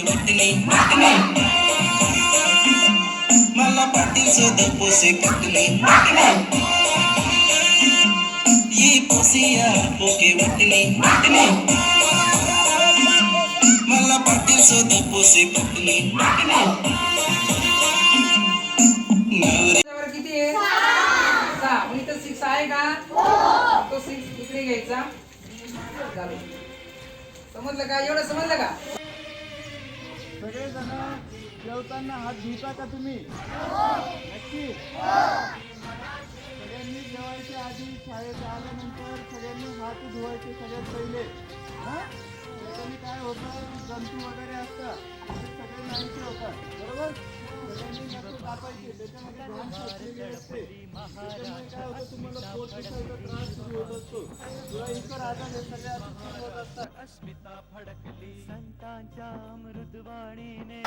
पोके वाटणे मला पाटील सुद्धा पोसे ये पोसिया पोके वाटणे मला पाटील सुद्धा पोसे कटणे किती आहे? सहा. सिक्स आहे का? तो सिक्स इकडे घ्यायचा. समजलं का? एवढं समजलं का? सगळेजण जेवताना हात धुता का तुम्ही? नक्की? सगळ्यांनी जेवायच्या आधी शाळेत आल्यानंतर सगळ्यांनी हात धुवायचे सगळ्यात पहिले. त्याच्याने काय होतं? जंतू वगैरे असतात. अस्मिता फडकली संतांच्या मृदवाणीने.